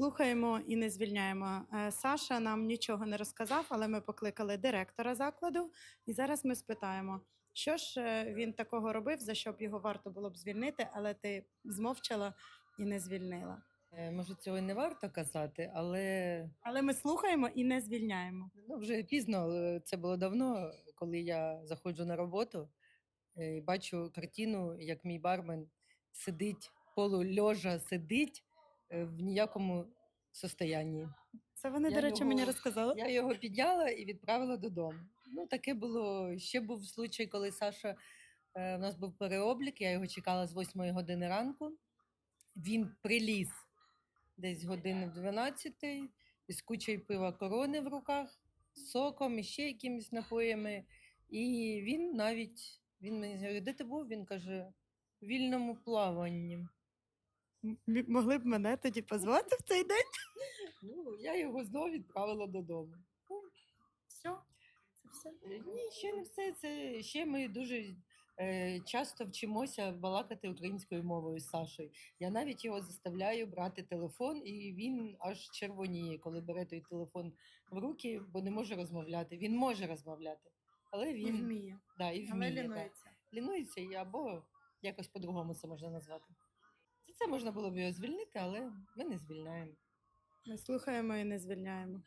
Слухаємо і не звільняємо. Е, Саша нам нічого не розказав, але ми покликали директора закладу, і зараз ми спитаємо, що ж е, він такого робив, за що б його варто було б звільнити, але ти змовчала і не звільнила. Е, Може, цього й не варто казати, але Але ми слухаємо і не звільняємо. ну, вже пізно. Це було давно, коли я заходжу на роботу і бачу картину, як мій бармен сидить полульожа, сидить в ніякому состоянні. Це вони, Я до речі, мені розказали. Я його підняла і відправила додому. Ну, таке було. Ще був случай, коли Саша е, у нас був переоблік, я його чекала з 8 години ранку. Він приліз десь години в 12 із кучою пива корони в руках, з соком і ще якимись напоями. І він навіть він мені говорить, де ти був? Він каже, в вільному плаванні. Могли б мене тоді позвати в цей день. Ну, я його знову відправила додому. Все, це все. Ні, ще не все. Це ще ми дуже е, часто вчимося балакати українською мовою з Сашою. Я навіть його заставляю брати телефон, і він аж червоніє, коли бере той телефон в руки, бо не може розмовляти. Він може розмовляти, але І він вміє. да, і Але вміє. да. лінується. Лінується і або якось по-другому це можна назвати. Це можна було б його звільнити, але ми не звільняємо. Ми слухаємо і не звільняємо.